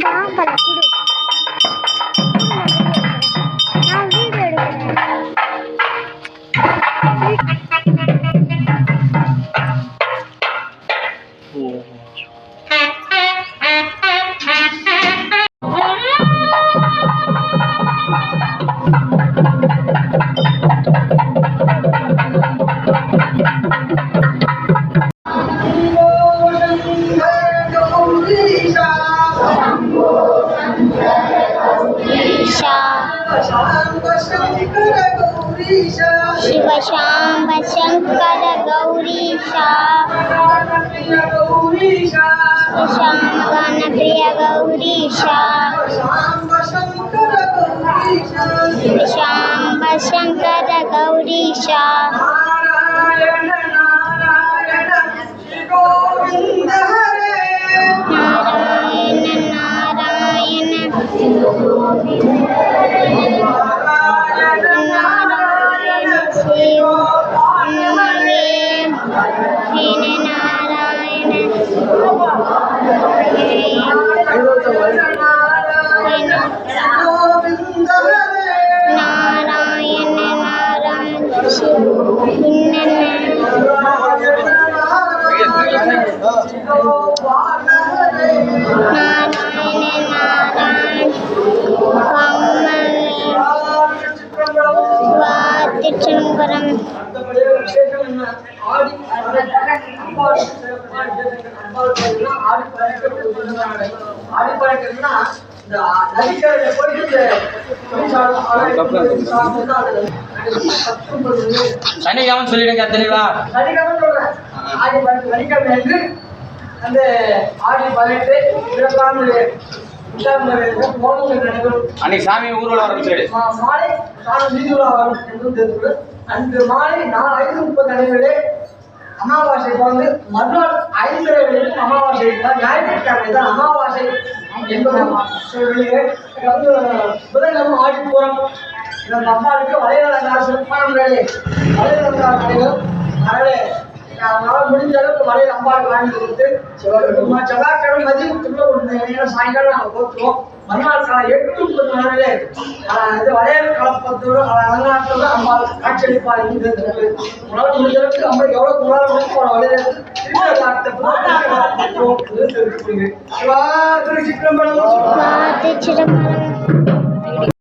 பாம்பலை குடு. நான் வீடியோ எடுக்கிறேன். शिव शाम्ब शङ्कर गौरीशा शाम्बनप्रिय गौरीशा शिव शाम्ब शङ्कर गौरीशा திருச்செங்கரம் சனிகாமன் சொல்லிடுங்க தெளிவா. சனிகாமன் சொல்றேன். அந்த ஆடி பதினெட்டு நடைபெறும். அன்னைக்கு சாமி ஊர்வலம் ஆரம்பிச்சிடு மா- மாலை சாமி வீதியுலா வரும் என்றும் தெரிந்து அன்று மாலை நாலு ஐந்து முப்பது அளவிலே அமாவாசை வந்து மறுநாள் ஐந்தரை வரைக்கும் அமாவாசை தான் ஞாயிற்றுக்கிழமை தான் அமாவாசை என்பது வந்து புதன்கிழமை ஆடி போகிறோம் இந்த அம்மாவுக்கு வளையலங்கார சிறப்பான முறையிலே வளையலங்கார நடைபெறும் அதனாலே அதனால முடிஞ்ச அளவுக்கு மலையில அம்பாளுக்கு வாங்கி கொடுத்து செவ்வாய்க்கிழமை மதியம் திரும்ப கொடுத்தீங்கன்னா சாயங்காலம் நாங்கள் போட்டுருவோம். மறுநாள் காலம் எட்டு முப்பது நாளிலே இது வளையல் கலப்பத்தோடு அலங்காரத்தோடு அம்பாளுக்கு காட்சியளிப்பா இருந்தது உங்களால் முடிஞ்ச அளவுக்கு நம்ம எவ்வளோ உங்களால் முடிச்சு போன வளையல் திருச்சிற்றம்பலம் திருச்சிற்றம்பலம்